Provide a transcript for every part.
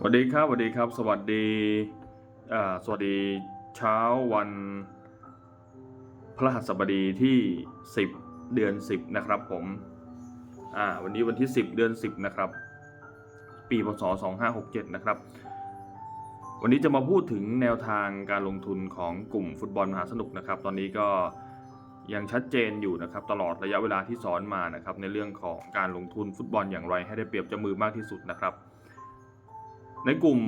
สวัสดีครับสวัสดีครับ สวัสดีสวัสดีเช้าวันพฤหัสบดีที่ 10 เดือน 10 นะครับผมอ่าวันนี้วันที่ 10 เดือน 10 นะครับ ปีพศ2567 นะครับ วันนี้จะมาพูดถึงแนวทางการลงทุนของกลุ่มฟุตบอลมหาสนุกนะครับ ตอนนี้ก็ยังชัดเจนอยู่นะครับตลอดระยะเวลาที่สอนมานะครับในเรื่องของการลงทุนฟุตบอลอย่างไรให้ได้เปรียบจ้ามือมากที่สุดนะครับ ในกลุ่ม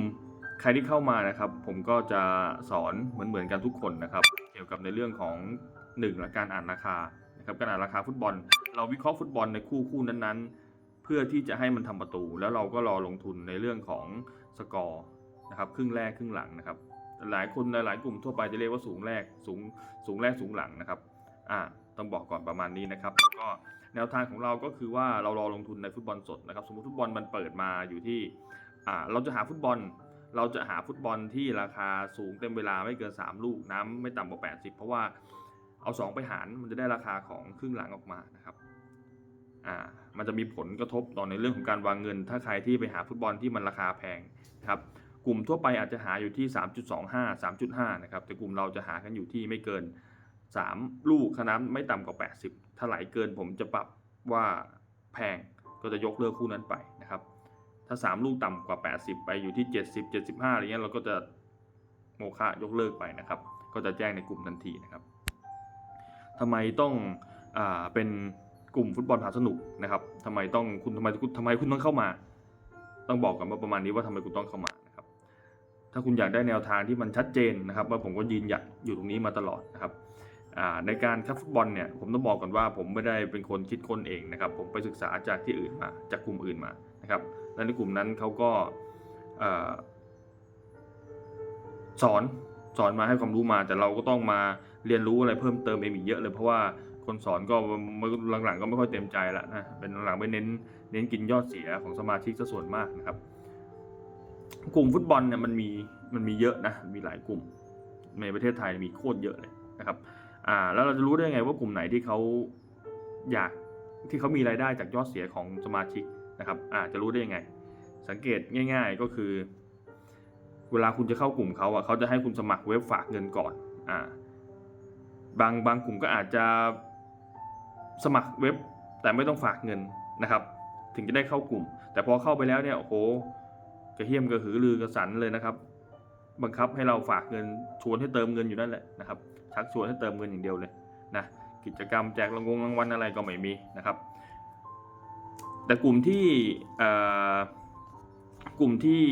ใครที่เข้ามานะครับ ผมก็จะสอนเหมือนเหมือนๆกันทุกคนนะครับ เกี่ยวกับในเรื่องของหนึ่งละการอ่านราคานะครับการอ่านราคาฟุตบอล เราวิเคราะห์ฟุตบอลในคู่คู่นั้นๆ เพื่อที่จะให้มันทำประตู แล้วเราก็รอลงทุนในเรื่องของสกอร์นะครับครึ่งแรกครึ่งหลังนะครับ หลายคนหลายกลุ่มทั่วไปจะเรียกว่าสูงแรกสูงสูงแรกสูงหลังนะครับอ่าต้องบอกก่อนประมาณนี้นะครับแล้วก็แนวทางของเราก็คือว่าเรารอลงทุนในฟุตบอลสดนะครับ สมมติฟุตบอลมันเปิดมาอยู่ที่ อ่าเราจะหาฟุตบอล เราจะหาฟุตบอลที่ราคาสูงเต็มเวลาไม่เกิน 3 ลูกน้ำไม่ต่ำกว่า 80 เพราะว่าเอา 2 ไปหารมันจะได้ราคาของครึ่งหลังออกมานะครับอ่ามันจะมีผลกระทบต่อในเรื่องของการวางเงิน ถ้าใครที่ไปหาฟุตบอลที่มันราคาแพงนะครับกลุ่มทั่วไปอาจจะหาอยู่ที่ 3.25 3.5 นะครับ แต่กลุ่มเราจะหากันอยู่ที่ไม่เกิน 3 ลูกคน้ำไม่ต่ำกว่า 80 ถ้าไหลเกินผมจะปรับว่าแพงก็จะยกเลิกคู่นั้นไป ถ้า 3 ลูกต่ำกว่า 80 ไปอยู่ที่ 70 75อะไรเงี้ยเราก็จะโมฆะยกเลิกไปนะครับ ก็จะแจ้งในกลุ่มทันทีนะครับทำไมต้องอ่าเป็นกลุ่มฟุตบอลผาสนุกนะครับทำไมต้องคุณทำไมทำไมคุณต้องเข้ามา ต้องบอกกันว่าประมาณนี้ว่าทำไมคุณต้องเข้ามานะครับ ถ้าคุณอยากได้แนวทางที่มันชัดเจนนะครับว่าผมก็ยืนหยัดอยู่ตรงนี้มาตลอดนะครับในการคัดฟุตบอลเนี่ยผมต้องบอกก่อนว่าผมไม่ได้เป็นคนคิดค้นเองนะครับ ผมไปศึกษาจากที่อื่นมา จากกลุ่มอื่นมา นะครับและในกลุ่มนั้นเขาก็สอนสอนมาให้ความรู้มา แต่เราก็ต้องมาเรียนรู้อะไรเพิ่มเติมเองอีกเยอะเลยเพราะว่าคนสอนก็หลังๆ ก็ไม่ค่อยเต็มใจล้วนะเป็นหลังๆไปเน้นเน้นกินยอดเสียของสมาชิกซะส่วนมากนะครับ กลุ่มฟุตบอลเนี่ยมันมีมันมีเยอะนะมีหลายกลุ่มในประเทศไทยมีโคตรเยอะเลยนะครับอ่าแล้วเราจะรู้ได้ไงว่ากลุ่มไหนที่เขาอยากที่เขามีรายได้จากยอดเสียของสมาชิก นะครับอาจจะรู้ได้ยังไง สังเกตง่าย ๆก็คือ เวลาคุณจะเข้ากลุ่มเขาอะเขาจะให้คุณสมัครเว็บฝากเงินก่อนอ่าบางบางกลุ่มก็อาจจะสมัครเว็บแต่ไม่ต้องฝากเงินนะครับ ถึงจะได้เข้ากลุ่ม แต่พอเข้าไปแล้วเนี่ยโอ้โหกระเฮียมกระหือรือกระสันเลยนะครับ บังคับให้เราฝากเงินชวนให้เติมเงินอยู่นั่นแหละนะครับชักชวนให้เติมเงินอย่างเดียวเลยนะกิจกรรมแจกรางวงรางวัลอะไรก็ไม่มีนะครับ แต่กลุ่มที่กลุ่มที่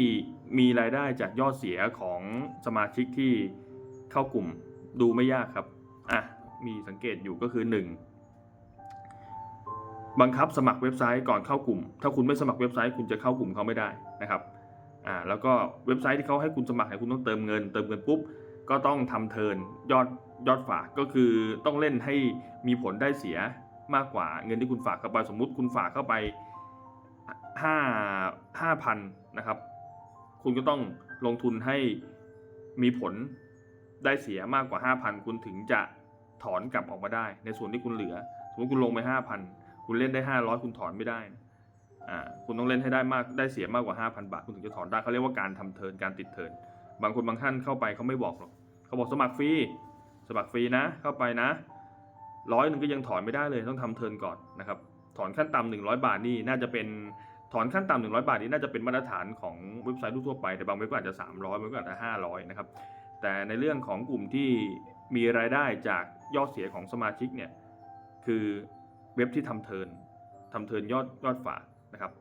มีรายได้จากยอดเสียของสมาชิกที่เข้ากลุ่มดูไม่ยากครับอะมีสังเกตอยู่ก็คือ 1 บังคับสมัครเว็บไซต์ก่อนเข้ากลุ่ม ถ้าคุณไม่สมัครเว็บไซต์คุณจะเข้ากลุ่มเขาไม่ได้นะครับอ่าแล้วก็เว็บไซต์ที่เขาให้คุณสมัครเนี่ยคุณต้องเติมเงิน เติมเงินปุ๊บก็ต้องทำเทิร์นยอดยอดฝากก็คือต้องเล่นให้มีผลได้เสีย มากกว่าเงินที่คุณฝากเข้าไปสมมุติคุณฝากเข้าไปห้าห้าพันนะครับ คุณก็ต้องลงทุนให้มีผลได้เสียมากกว่า 5,000 คุณถึงจะถอนกลับออกมาได้ ในส่วนที่คุณเหลือ สมมติคุณลงไป 5,000 คุณเล่นได้ 500 คุณถอนไม่ได้อ่าคุณต้องเล่นให้ได้มากได้เสียมากกว่า 5,000 บาท คุณถึงจะถอนได้เขาเรียกว่าการทำเทิร์นการติดเทิร์นบางคนบางท่านเข้าไปเขาไม่บอกหรอกเขาบอกสมัครฟรีสมัครฟรีนะเข้าไปนะ ร้อยหนึ่งก็ยังถอนไม่ได้เลยต้องทำเทิร์นก่อนนะครับถอนขั้นต่ำหนึ่งร้อยบาทนี่น่าจะเป็นถอนขั้นต่ำหนึ่งร้อยบาทนี่น่าจะเป็นมาตรฐานของเว็บไซต์ทั่วไปแต่บางเว็บก็อาจจะสามร้อยบางเว็บก็อาจจะห้าร้อยนะครับแต่ในเรื่องของกลุ่มที่มีรายได้จากยอดเสียของสมาชิกเนี่ยคือเว็บที่ทำเทิร์นทำเทิร์นยอดยอดฝากนะครับ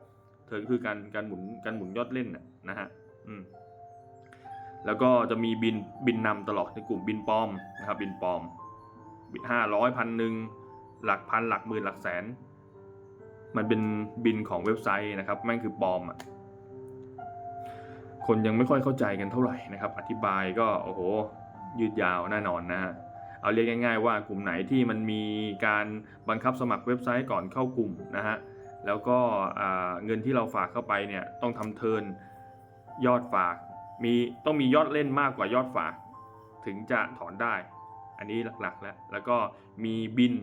เทิร์นคือการการหมุนการหมุนยอดเล่นนะฮะอืมแล้วก็จะมีบินบินนำตลอดในกลุ่มบินปลอมนะครับบินปลอม ห้าร้อยพันหนึ่งหลักพันหลักหมื่นหลักแสน มันเป็นบินของเว็บไซต์นะครับแม่งคือปลอมอะคนยังไม่ค่อยเข้าใจกันเท่าไหร่นะครับ อธิบายก็โอ้โหยืดยาวแน่นอนนะฮะเอาเรียกง่าย ๆ ว่ากลุ่มไหนที่มันมีการบังคับสมัครเว็บไซต์ก่อนเข้ากลุ่มนะฮะแล้วก็เงินที่เราฝากเข้าไปเนี่ยต้องทำเทิร์นยอดฝากมีต้องมียอดเล่นมากกว่ายอดฝาก ถึงจะถอนได้ อันนี้หลักๆแล้ว แล้วก็มีบิน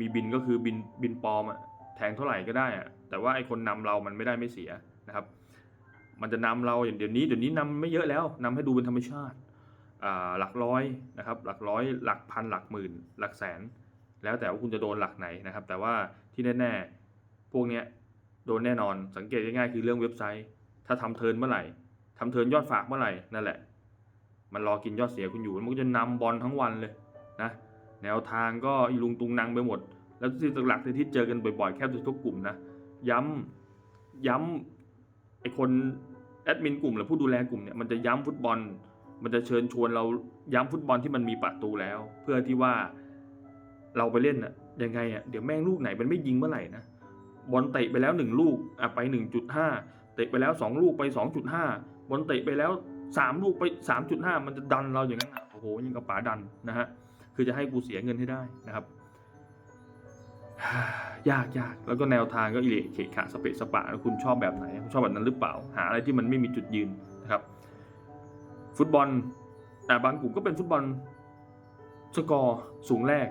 มีบินก็คือบินบินปลอมอะแทงเท่าไหร่ก็ได้อะแต่ว่าไอ้คนนำเรามันไม่ได้ไม่เสียนะครับ มันจะนำเราอย่างเดี๋ยวนี้เดี๋ยวนี้นำไม่เยอะแล้วนำให้ดูเป็นธรรมชาติหลักร้อยนะครับ หลักร้อยหลักพันหลักหมื่น หลักแสน แล้วแต่ว่าคุณจะโดนหลักไหนนะครับ แต่ว่าที่แน่ๆพวกเนี้ยโดนแน่นอนสังเกตง่ายๆคือเรื่องเว็บไซต์ ถ้าทำเทินเมื่อไหร่ทำเทินยอดฝากเมื่อไหร่นั่นแหละ มันรอกินยอดเสียคุณอยู่มันก็จะนำบอลทั้งวันเลย นะแนวทางก็อีลุงตุงนางไปหมด แล้วที่หลักที่เจอกันบ่อยๆแค่ทุกกลุ่มนะย้ำย้ำไอคนแอดมินกลุ่มหรือผู้ดูแลกลุ่มเนี่ยมันจะย้ำฟุตบอล มันจะเชิญชวนเราย้ำฟุตบอลที่มันมีประตูแล้ว เพื่อที่ว่าเราไปเล่นอะยังไงอะเดี๋ยวแม่งลูกไหนมันไม่ยิงเมื่อไหร่นะบอลเตะไปแล้วหนึ่งลูกอะไปหนึ่งจุดห้าเตะไปแล้วสองลูกไปสองจุดห้าบอลเตะไปแล้วสามลูกไปสามจุดห้ามันจะดันเราอย่างนั้นอะโอ้โหยิงกับป๋าดันนะฮะ คือจะให้กูเสียเงินให้ได้นะครับ ยากยากแล้วก็แนวทางก็อิเละเขะขะสเปะสปะแล้วคุณชอบแบบไหนคุณชอบแบบนั้นหรือเปล่า หาอะไรที่มันไม่มีจุดยืนนะครับ ฟุตบอลแต่บางกลุ่มก็เป็นฟุตบอลสกอร์สูงแรก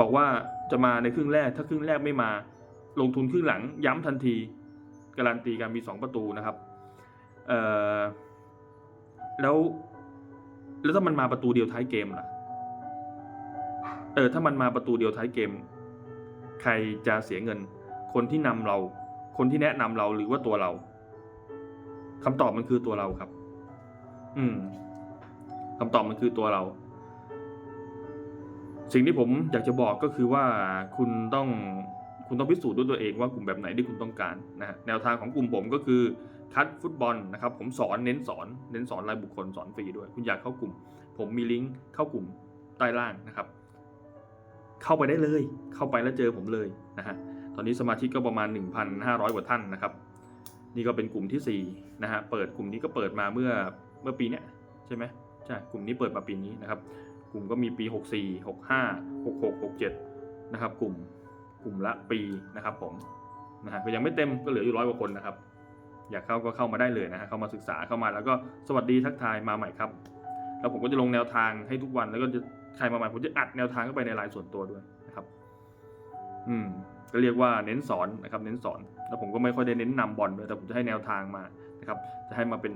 บอกว่าจะมาในครึ่งแรก ถ้าครึ่งแรกไม่มา ลงทุนครึ่งหลังย้ำทันที การันตีการมีสองประตูนะครับแล้ว แล้วถ้ามันมาประตูเดียวท้ายเกมล่ะ เออ ถ้ามันมาประตูเดียวท้ายเกม ใครจะเสียเงิน คนที่นำเรา คนที่แนะนำเราหรือว่าตัวเราคำตอบมันคือตัวเราครับ อืมคำตอบมันคือตัวเรา สิ่งที่ผมอยากจะบอกก็คือว่าคุณต้องคุณต้องพิสูจน์ด้วยตัวเองว่ากลุ่มแบบไหนที่คุณต้องการนะฮะแนวทางของกลุ่มผมก็คือ คัดฟุตบอลนะครับผมสอนเน้นสอนเน้นสอนรายบุคคลสอนฟรีด้วย คุณอยากเข้ากลุ่ม ผมมีลิงก์เข้ากลุ่มใต้ล่างนะครับ เข้าไปได้เลย เข้าไปแล้วเจอผมเลยนะฮะตอนนี้สมาชิกก็ประมาณ 1,500 กว่าท่านนะครับ นี่ก็เป็นกลุ่มที่4นะฮะเปิดกลุ่มนี้ก็เปิดมาเมื่อเมื่อปีเนี้ยใช่ไหมใช่กลุ่มนี้เปิดมาปีนี้นะครับ กลุ่มก็มีปี 64 65 66 67นะครับ กลุ่มกลุ่มละปีนะครับผมนะฮะก็ยังไม่เต็มก็เหลืออยู่ร้อยกว่าคนนะครับ อยากเข้าก็เข้ามาได้เลยนะฮะเข้ามาศึกษาเข้ามาแล้วก็สวัสดีทักทายมาใหม่ครับ แล้วผมก็จะลงแนวทางให้ทุกวันแล้วก็จะใครมาใหม่ผมจะอัดแนวทางเข้าไปในไลน์ส่วนตัวด้วยนะครับ อืมก็เรียกว่าเน้นสอนนะครับ เน้นสอน แล้วผมก็ไม่ค่อยได้เน้นนำบอลด้วยแต่ผมจะให้แนวทางมานะครับ จะให้มาเป็น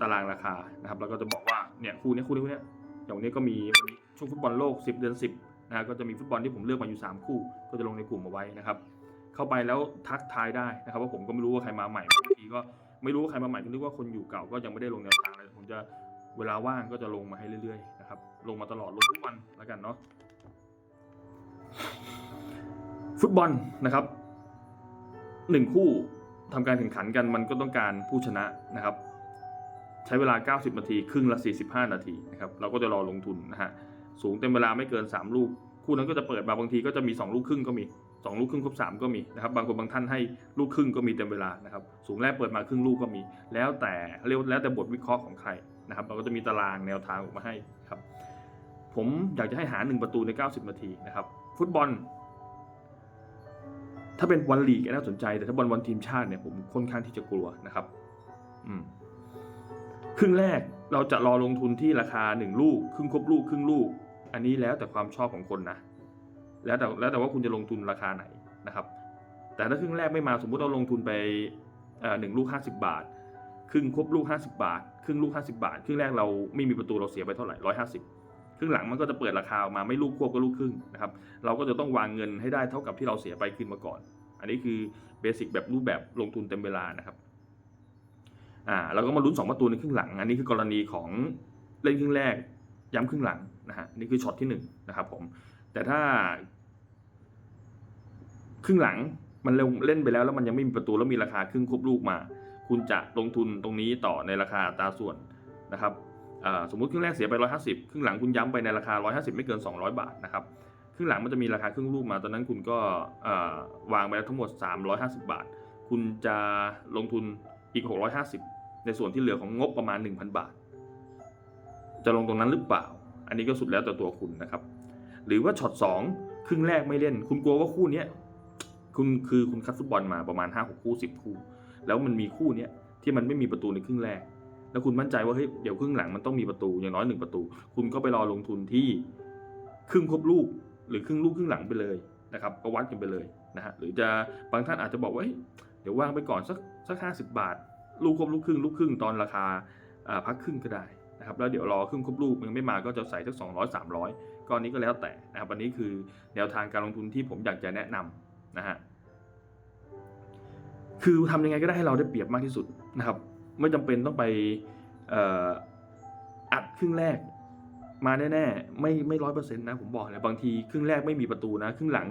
ตารางราคานะครับ แล้วก็จะบอกว่าเนี่ยคู่นี้คู่นี้คู่นี้อย่างนี้ก็มีช่วงฟุตบอลโลก 10 เดือน 10นะก็จะมีฟุตบอลที่ผมเลือกมาอยู่ 3 คู่ ก็จะลงในกลุ่มเอาไว้นะครับ เข้าไปแล้วทักทายได้นะครับว่าผมก็ไม่รู้ว่าใครมาใหม่บางทีก็ไม่รู้ว่าใครมาใหม่ก็นึกว่าคนอยู่เก่าก็ยังไม่ได้ลงแนวทางเลยผมจะเวลาว่างก็จะลงมาให้เรื่อยๆนะครับลงมาตลอดลงทุกวันแล้วกันเนาะฟุตบอลนะครับหนึ่งคู่ทำการแข่งขันกันมันก็ต้องการผู้ชนะนะครับ ใช้เวลา 90 นาที ครึ่งละ 45 นาทีนะครับเราก็จะรอลงทุนนะฮะสูงเต็มเวลาไม่เกิน 3 ลูก คู่นั้นก็จะเปิดมาบางทีก็จะมี 2 ลูกครึ่งก็มี 2ลูกครึ่งครบ3ก็มีนะครับบางคนบางท่านให้ลูกครึ่งก็มีเต็มเวลานะครับสูงแรกเปิดมาครึ่งลูกก็มี แล้วแต่เรียกว่าแล้วแต่บทวิเคราะห์ของใครนะครับเราก็จะมีตารางแนวทางออกมาให้ครับผมอยากจะให้หา 1 ประตูใน 90 นาทีนะครับฟุตบอล ถ้าเป็นบอลลีกน่าสนใจ แต่ถ้าบอลบอลทีมชาติเนี่ยผมค่อนข้างที่จะกลัวนะครับอืมครึ่งแรกเราจะรอลงทุนที่ราคาหนึ่งลูก ครึ่งครบลูก ครึ่งลูก อันนี้แล้วแต่ความชอบของคนนะ แล้วแต่แล้วแต่ว่าคุณจะลงทุนราคาไหนนะครับ แต่ถ้าครึ่งแรกไม่มาสมมุติเราลงทุนไปหนึ่งลูกห้าสิบาท ครึ่งครบลูกห้าสิบาท ครึ่งลูกห้าสิบาท ครึ่งแรกเราไม่มีประตูเราเสียไปเท่าไหร่ร้อยห้าสิบครึ่งหลังมันก็จะเปิดราคาออกมาไม่ลูกควบก็ลูกครึ่งนะครับ เราก็จะต้องวางเงินให้ได้เท่ากับที่เราเสียไปขึ้นมาก่อน อันนี้คือเบสิกแบบรูปแบบลงทุนเต็มเวลานะครับอ่าเราก็มาลุ้นสองประตูในครึ่งหลัง อันนี้คือกรณีของเล่นครึ่งแรกย้ำครึ่งหลังนะฮะนี่คือช็อตที่หนึ่งนะครับผม แต่ถ้า ครึ่งหลังมันเล่นเล่นไปแล้วแล้วมันยังไม่มีประตูแล้วมีราคาครึ่งครบลูกมา คุณจะลงทุนตรงนี้ต่อในราคาตาส่วนนะครับสมมุติครึ่งแรกเสียไป 150 ครึ่งหลังคุณย้ำไปในราคา 150 ไม่เกิน 200 บาทนะครับครึ่งหลังมันจะมีราคาครึ่งลูกมา ตอนนั้นคุณก็วางไปแล้วทั้งหมด 350 บาท คุณจะลงทุนอีก 650 ในส่วนที่เหลือของงบประมาณ 1,000 บาท จะลงตรงนั้นหรือเปล่า อันนี้ก็สุดแล้วแต่ตัวคุณนะครับ หรือว่าช็อต2ครึ่งแรกไม่เล่น คุณกลัวว่าคู่เนี้ยคุณคือคุณคัดฟุตบอลมาประมาณ 5 6 คู่ 10 คู่ แล้วมันมีคู่เนี้ยที่มันไม่มีประตูในครึ่งแรก แล้วคุณมั่นใจว่าเฮ้ยเดี๋ยวครึ่งหลังมันต้องมีประตูอย่างน้อยหนึ่งประตู คุณก็ไปรอลงทุนที่ครึ่งครบลูก หรือครึ่งลูกครึ่งหลังไปเลยนะครับก็วัดกันไปเลยนะฮะหรือจะบางท่านอาจจะบอกว่าเฮ้ยเดี๋ยววางไปก่อนสักสักห้าสิบบาท ลูกครบลูกครึ่งลูกครึ่งตอนราคาอ่าพักครึ่งก็ได้นะครับแล้วเดี๋ยวรอครึ่งครบลูกมันไม่มาก็จะใส่สักสองร้อยสามร้อย ก้อนนี้ก็แล้วแต่นะครับอันนี้คือแนวทางการลงทุนที่ผมอยากจะแนะนำนะฮะคือทำยังไงก็ได้ให้เราได้เปรียบมากที่สุดนะครับ ไม่จำเป็นต้องไปอัดครึ่งแรกมาแน่ๆไม่ไม่ร้อยเปอร์เซ็นต์นะผมบอกเลยบางทีครึ่งแรกไม่มีประตูนะครึ่งหลัง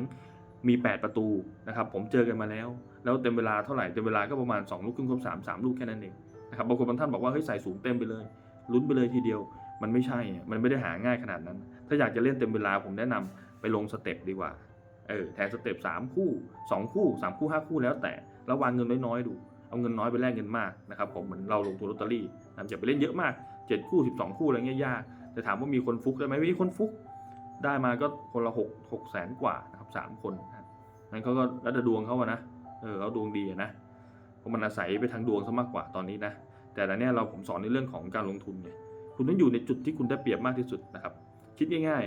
มี 8 ประตูนะครับผมเจอกันมาแล้ว แล้วเต็มเวลาเท่าไหร่เต็มเวลาก็ประมาณ 2 ลูกครึ่งครบสามสามลูกแค่นั้นเองนะครับบางคนบางท่านบอกว่าเฮ้ยใส่สูงเต็มไปเลยลุ้นไปเลยทีเดียว มันไม่ใช่มันไม่ได้หาง่ายขนาดนั้น ถ้าอยากจะเล่นเต็มเวลาผมแนะนำไปลงสเต็ปดีกว่า เออแทนสเต็ปสามคู่สองคู่สามคู่ห้าคู่แล้วแต่แล้ววางเงินน้อยๆดู เอาเงินน้อยไปแลกเงินมากนะครับผมเหมือนเราลงทุนลอตเตอรี่นะอย่าไปเล่นเยอะมากเจ็ดคู่สิบสองคู่อะไรเงี้ยยากแต่ถามว่ามีคนฟุกได้ไหมมีคนฟุกได้มาก็คนละหกหกแสนกว่านะครับสามคนนั้นเขาก็แล้วแต่ดวงเขาอะนะเออเขาดวงดีนะเพราะมันอาศัยไปทางดวงซะมากกว่าตอนนี้นะแต่ละเนี้ยเราผมสอนในเรื่องของการลงทุนไงคุณต้องอยู่ในจุดที่คุณได้เปรียบมากที่สุดนะครับ คิดง่าย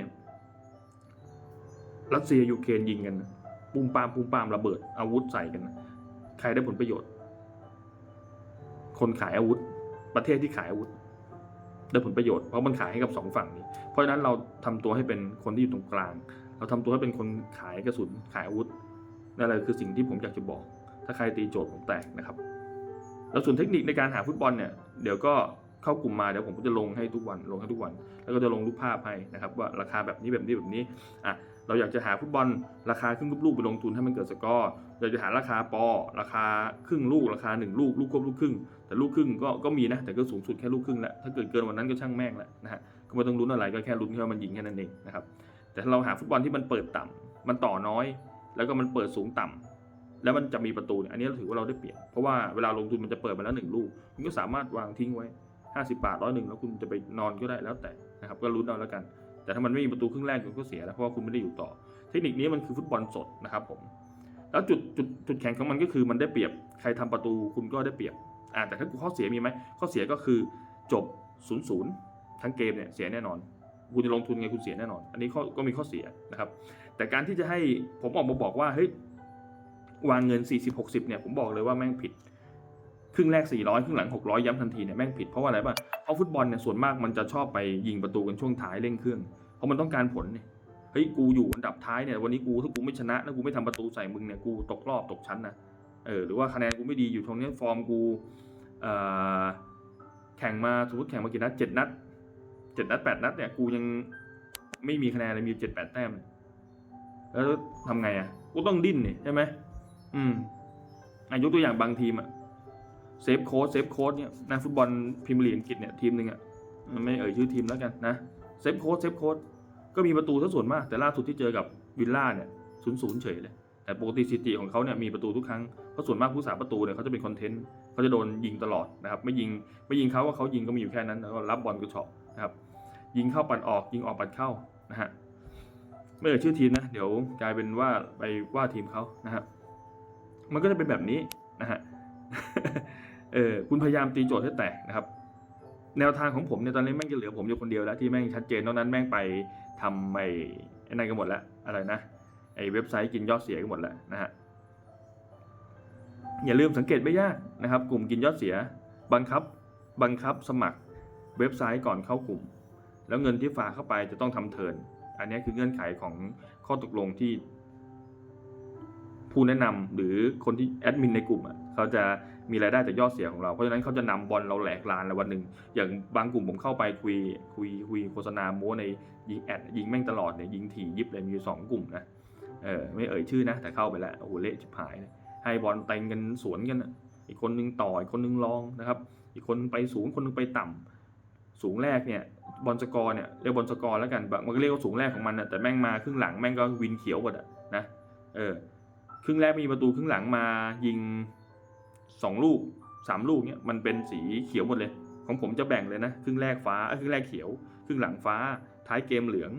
ๆ รัสเซียยูเครนยิงกันปุ้มปามปุ้มปามระเบิดอาวุธใส่กัน ใครได้ผลประโยชน์ คนขายอาวุธ ประเทศที่ขายอาวุธ ได้ผลประโยชน์เพราะมันขายให้กับสองฝั่งนี้ เพราะฉะนั้นเราทำตัวให้เป็นคนที่อยู่ตรงกลาง เราทำตัวให้เป็นคนขายกระสุนขายอาวุธนั่นแหละคือสิ่งที่ผมอยากจะบอก ถ้าใครตีโจทย์ผมแตกนะครับ แล้วส่วนเทคนิคในการหาฟุตบอลเนี่ย เดี๋ยวก็ เข้ากลุ่มมาเดี๋ยวผมก็จะลงให้ทุกวันลงให้ทุกวัน แล้วก็จะลงรูปภาพให้นะครับว่าราคาแบบนี้แบบนี้แบบนี้อะเราอยากจะหาฟุตบอลราคาครึ่งลูกไปลงทุนให้มันเกิดสกอร์เราจะหาราคาปอ ราคาครึ่งลูกราคาหนึ่งลูกลูกควบลูกครึ่ง แต่ลูกครึ่งก็ก็มีนะแต่ก็สูงสุดแค่ลูกครึ่งแหละถ้าเกิดเกินวันนั้นก็ช่างแม่งแหละนะฮะก็ไม่ต้องลุ้นอะไรก็แค่ลุ้นแค่มันยิงแค่นั้นเองนะครับแต่ถ้าเราหาฟุตบอลที่มันเปิดต่ำมันต่อน้อย แล้วก็มันเปิดสูงต่ำแล้วมันจะมีประตูเนี่ยอันนี้เราถือว่าเราได้เปรียบเพราะว่าเวลาลงทุนมันจะเปิดมาแล้วหนึ่งลูกคุณก็สามารถวางทิ้งไว้ 50 บาทร้อยหนึ่งแล้วคุณจะไปนอนก็ได้แล้วแต่นะครับก็ลุ้นเอาแล้วกัน แต่ถ้ามันไม่มีประตูครึ่งแรกคุณก็เสียแล้วเพราะว่าคุณไม่ได้อยู่ต่อ เทคนิคนี้มันคือฟุตบอลสดนะครับผมแล้วจุดจุดจุดแข็งของมันก็คือมันได้เปรียบใครทำประตูคุณก็ได้เปรียบอ่าแต่ถ้าข้อเสียมีไหมข้อเสียก็คือจบ0ูนย์ทั้งเกมเนี่ยเสียแน่นอน คุณจะลงทุนไงคุณเสียแน่นอน อันนี้ก็มีข้อเสียนะครับ แต่การที่จะให้ผมออกมาบอกว่าเฮ้ยวางเงิน 40-60เนี่ยผมบอกเลยว่าแม่งผิด ครึ่งแรก 400 ครึ่งหลัง 600 ย้ำทันทีเนี่ยแม่งผิดเพราะว่าอะไรป่ะ เพราะฟุตบอลเนี่ยส่วนมากมันจะชอบไปยิงประตูกันช่วงท้ายเร่งเครื่อง เพราะมันต้องการผลเนี่ย เฮ้ยกูอยู่อันดับท้ายเนี่ยวันนี้กูถ้ากูไม่ชนะถ้ากูไม่ทำประตูใส่มึงเนี่ยกูตกรอบตกชั้นนะ เออหรือว่าคะแนนกูไม่ดีอยู่ตรงนี้ฟอร์มกูเอ่อแข่งมาสมมติแข่งมากี่นัดเจ็ดนัดเจ็ดนัดแปดนัดเนี่ยกูยังไม่มีคะแนนเลยมีเจ็ดแปดแต้ม แล้วทำไงอะกูต้องดิ้นเนี่ยใช่ไหมอืมอะยกตัวอย่างบางทีมอะ เซฟโค้ดเซฟโค้ดเนี่ยนักฟุตบอลพรีเมียร์ลีกอังกฤษเนี่ยทีมหนึ่งอะไม่เอ่ยชื่อทีมแล้วกันนะเซฟโค้ดเซฟโค้ดก็มีประตูทั้งส่วนมาก แต่ล่าสุดที่เจอกับวิลล่าเนี่ยศูนย์ศูนย์เฉยเลย แต่ปกติสถิติของเขาเนี่ยมีประตูทุกครั้งเพราะส่วนมากผู้สาประตูเนี่ยเขาจะเป็นคอนเทนต์เขาจะโดนยิงตลอดนะครับไม่ยิงไม่ยิงเขาว่าเขายิงก็มีอยู่แค่นั้นแล้วก็รับบอลก็เฉาะนะครับยิงเข้าปั่นออกยิงออกปั่นเข้านะฮะไม่เอ่ยชื่อทีมนะเดี๋ยวกลายเป็นว่าไปว่าทีมเขานะฮะมันก็จะเป็นแบบนี้นะฮะ เออคุณพยายามตีโจทย์ให้แตกนะครับ แนวทางของผมเนี่ยตอนนี้แม่งจะเหลือผมอยู่คนเดียวแล้วที่แม่งชัดเจนตอนนั้นแม่งไปทำไอ้ไอ้นั่นกันหมดแล้วอะไรนะไอ้เว็บไซต์กินยอดเสียกันหมดแล้วนะฮะอย่าลืมสังเกตไม่ยากนะครับ กลุ่มกินยอดเสีย บังคับบังคับสมัครเว็บไซต์ก่อนเข้ากลุ่ม แล้วเงินที่ฝากเข้าไปจะต้องทำเทินอันนี้คือเงื่อนไขของข้อตกลงที่ผู้แนะนำหรือคนที่แอดมินในกลุ่มอะเขาจะ มีรายได้จากยอดเสียของเรา เพราะฉะนั้นเขาจะนำบอลเราแหลกลานแล้ววันหนึ่งอย่างบางกลุ่มผมเข้าไปคุยคุยคุยโฆษณาโม้ในยิงแอดยิงแม่งตลอดเนี่ยยิงถี่ยิบเลยมีอยู่สองกลุ่มนะเออไม่เอ่ยชื่อนะ แต่เข้าไปแล้วโอ้โหเละชิบหายเลยให้บอลเต็งกันสวนกันอะอีกคนนึงต่ออีกคนนึงรองนะครับ อีกคนไปสูงคนนึงไปต่ำสูงแรกเนี่ยบอลสกอร์เนี่ยเรียกบอลสกอร์แล้วกันมันก็เรียกว่าสูงแรกของมันนะแต่แม่งมาครึ่งหลังแม่งก็วินเขียวหมดอะนะเออครึ่งแรกมีประตูครึ่งหลังมายิง สองลูกสามลูกเนี่ยมันเป็นสีเขียวหมดเลย ของผมจะแบ่งเลยนะครึ่งแรกฟ้าเอ้ครึ่งแรกเขียว ครึ่งหลังฟ้า ท้ายเกมเหลือง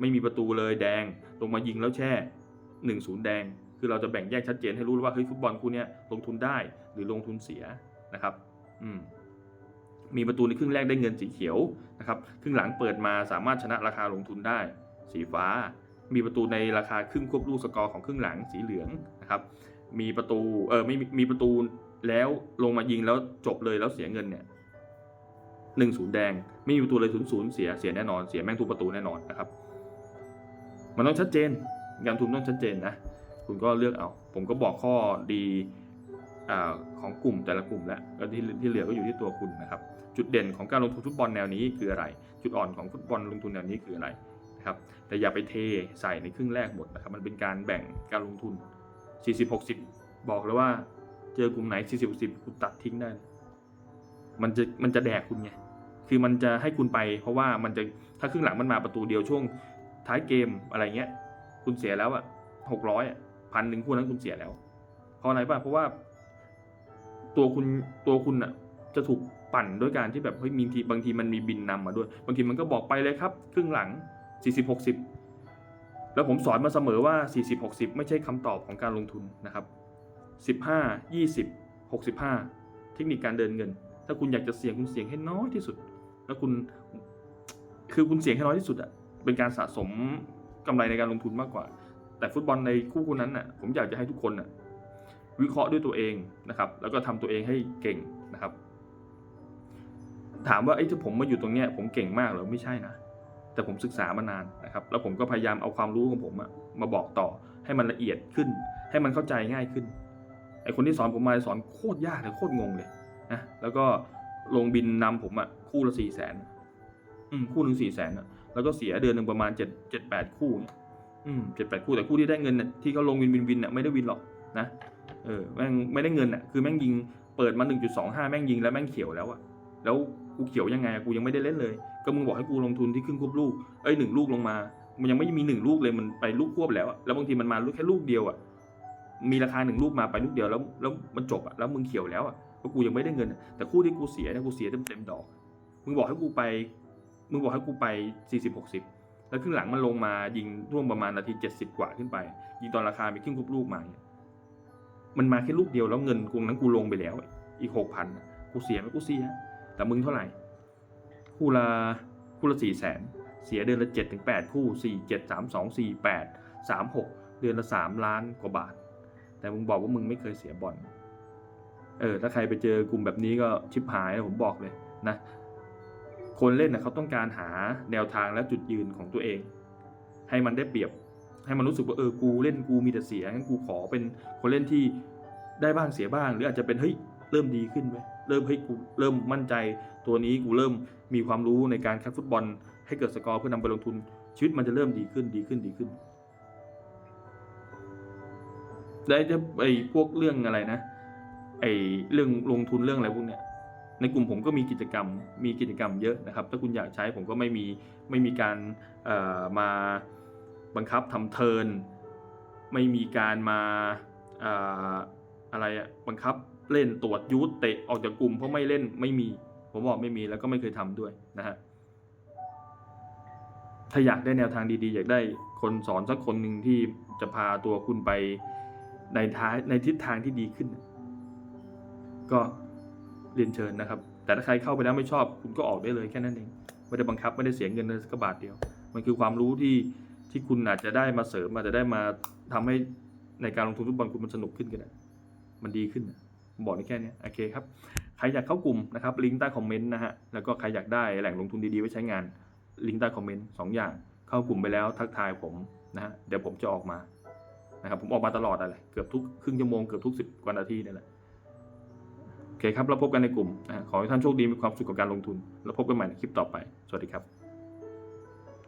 ไม่มีประตูเลยแดง ลงมายิงแล้วแช่หนึ่งศูนย์แดง คือเราจะแบ่งแยกชัดเจนให้รู้ว่าเฮ้ยฟุตบอลคู่นี้ลงทุนได้หรือลงทุนเสียนะครับอืมมีประตูในครึ่งแรกได้เงินสีเขียวนะครับครึ่งหลังเปิดมาสามารถชนะราคาลงทุนได้ สีฟ้า มีประตูในราคาครึ่งควบลูกสกอร์ของครึ่งหลังสีเหลืองนะครับ มีประตูเออไม่มีประตูแล้วลงมายิงแล้วจบเลยแล้วเสียเงินเนี่ยหนึ่งศูนย์แดง ไม่มีประตูเลยศูนย์ศูนย์เสียเสียแน่นอนเสียแม่งทุกประตูแน่นอนนะครับ มันต้องชัดเจนการลงทุนต้องชัดเจนนะคุณก็เลือกเอา ผมก็บอกข้อดีอของกลุ่มแต่ละกลุ่มแล้วแล้วที่ที่เหลือก็อยู่ที่ตัวคุณนะครับ จุดเด่นของการลงทุนฟุตบอลแนวนี้คืออะไร จุดอ่อนของฟุตบอลลงทุนแนวนี้คืออะไรนะครับแต่อย่าไปเทใส่ในครึ่งแรกหมดนะครับ มันเป็นการแบ่งการลงทุน 40-60บหกสิบบอกเลยว่า เจอกลุ่มไหน40-60คุณตัดทิ้งได้ มันจะมันจะแดกคุณไงคือมันจะให้คุณไป เพราะว่ามันจะถ้าครึ่งหลังมันมาประตูเดียวช่วงท้ายเกมอะไรเงี้ย คุณเสียแล้วอะหกร้อยอะพันหนึ่งคู่นั้นคุณเสียแล้ว เพราะอะไรป่ะเพราะว่า ตัวคุณตัวคุณอะจะถูกปั่นด้วยการที่แบบเฮ้ยมีทีบางทีมันมีบินนำมาด้วย บางทีมันก็บอกไปเลยครับ ครึ่งหลัง40 60 แล้วผมสอนมาเสมอว่า 40 60 ไม่ใช่คำตอบของการลงทุนนะครับ 15 20 65 เทคนิคการเดินเงิน ถ้าคุณอยากจะเสี่ยงคุณเสี่ยงให้น้อยที่สุด แล้วคุณคือคุณเสี่ยงให้น้อยที่สุดอะเป็นการสะสมกำไรในการลงทุนมากกว่า แต่ฟุตบอลในคู่คู่นั้นน่ะผมอยากจะให้ทุกคนน่ะวิเคราะห์ด้วยตัวเองนะครับ แล้วก็ทำตัวเองให้เก่งนะครับ ถามว่าไอ้ที่ผมมาอยู่ตรงเนี้ยผมเก่งมากเหรอไม่ใช่นะ แต่ผมศึกษามานานนะครับแล้วผมก็พยายามเอาความรู้ของผมมาบอกต่อให้มันละเอียดขึ้น ให้มันเข้าใจง่ายขึ้นไอคนที่สอนผมมาสอนโคตรยากเลยโคตรงงเลยนะแล้วก็ลงบินนำผมอะคู่ละสี่แสนอืมคู่หนึ่งสี่แสนอะแล้วก็เสียเดือนหนึ่งประมาณเจ็ดเจ็ดแปดคู่เนี่ยอืมเจ็ดแปดคู่แต่คู่ที่ได้เงินน่ะที่เขาลงวินวินวินเนี่ยไม่ได้วินหรอกนะเออแม่งไม่ได้เงินอะคือแม่งยิงเปิดมา1.25แม่งยิงแล้วแม่งเขียวแล้วอะแล้ว กูเขียวยังไงกูยังไม่ได้เล่นเลย ก็มึงบอกให้กูลงทุนที่ครึ่งควบลูกเอ้ยหนึ่งลูกลงมา มันยังไม่มีหนึ่งลูกเลยมันไปลูกควบแล้วแล้วบางทีมันมาลูกแค่ลูกเดียวอะมีราคาหนึ่งลูกมาไปลูกเดียวแล้วแล้วมันจบอะแล้วมึงเขียวแล้วอะเพราะกูยังไม่ได้เงินอะแต่คู่ที่กูเสียเนี่ยกูเสียเต็มเต็มดอก มึงบอกให้กูไป มึงบอกให้กูไป40 60แล้วครึ่งหลังมันลงมายิงร่วมประมาณนาที70กว่าขึ้นไป ยิงตอนราคามีครึ่งควบลูกมาเนี่ยมันมาแค่ลูกเดียวแล้วเงินกูนั้นกูลงไปแล้ว อีกหกพันกูเสียไหมกูเสีย แต่มึงเท่าไหร่ คู่ละคู่ละสี่แสนเสียเดือนละเจ็ดถึงแปดคู่สี่เจ็ดสามสองสี่แปดสามหกเดือนละสามล้านกว่าบาท แต่มึงบอกว่ามึงไม่เคยเสียบอลเออถ้าใครไปเจอกลุ่มแบบนี้ก็ชิบหายนะผมบอกเลยนะคนเล่นนะเขาต้องการหาแนวทางและจุดยืนของตัวเอง ให้มันได้เปรียบ ให้มันรู้สึกว่าเออกูเล่นกูมีแต่เสียงั้นกูขอเป็นคนเล่นที่ได้บ้างเสียบ้าง หรืออาจจะเป็นเฮ้ยเริ่มดีขึ้นไหม เริ่มเฮ้กูเริ่มมั่นใจ ตัวนี้กูเริ่มมีความรู้ในการคัดฟุตบอล ให้เกิดสกอร์เพื่อนำไปลงทุน ชีวิตมันจะเริ่มดีขึ้นดีขึ้นดีขึ้นได้จะไอ้พวกเรื่องอะไรนะ ไอ้เรื่องลงทุนเรื่องอะไรพวกเนี้ยในกลุ่มผมก็มีกิจกรรม มีกิจกรรมเยอะนะครับ ถ้าคุณอยากใช้ผมก็ไม่มีไม่มีการมาบังคับทำเทิน ไม่มีการมาอออะไรอะบังคับ เล่นตรวจยูทเตะออกจากกลุ่มเพราะไม่เล่นไม่มี ผมบอกไม่มีแล้วก็ไม่เคยทำด้วยนะฮะถ้าอยากได้แนวทางดีๆ อยากได้คนสอนสักคนหนึ่งที่จะพาตัวคุณไปในท้ายในทิศทางที่ดีขึ้น ก็เรียนเชิญนะครับ แต่ถ้าใครเข้าไปแล้วไม่ชอบคุณก็ออกได้เลยแค่นั้นเองไม่ได้บังคับไม่ได้เสียเงินเลยสักบาทเดียว มันคือความรู้ที่ที่คุณอาจจะได้มาเสริมอาจจะได้มาทำให้ในการลงทุนฟุตบอลคุณมันสนุกขึ้นก็ได้มันดีขึ้นนะ บอกได้แค่เนี้ยโอเคครับใครอยากเข้ากลุ่มนะครับลิงก์ใต้คอมเมนต์นะฮะแล้วก็ใครอยากได้แหล่งลงทุนดีๆไว้ใช้งานลิงก์ใต้คอมเมนต์สองอย่างเข้ากลุ่มไปแล้วทักทายผมนะฮะเดี๋ยวผมจะออกมานะครับผมออกมาตลอดอะไรเกือบทุกครึ่งชั่วโมงเกือบทุกสิบกว่านาทีนี่แหละโอเคครับแล้วพบกันในกลุ่มขอให้ท่านโชคดีมีความสุขกับการลงทุน แล้วพบกันใหม่ในคลิปต่อไป สวัสดีครับ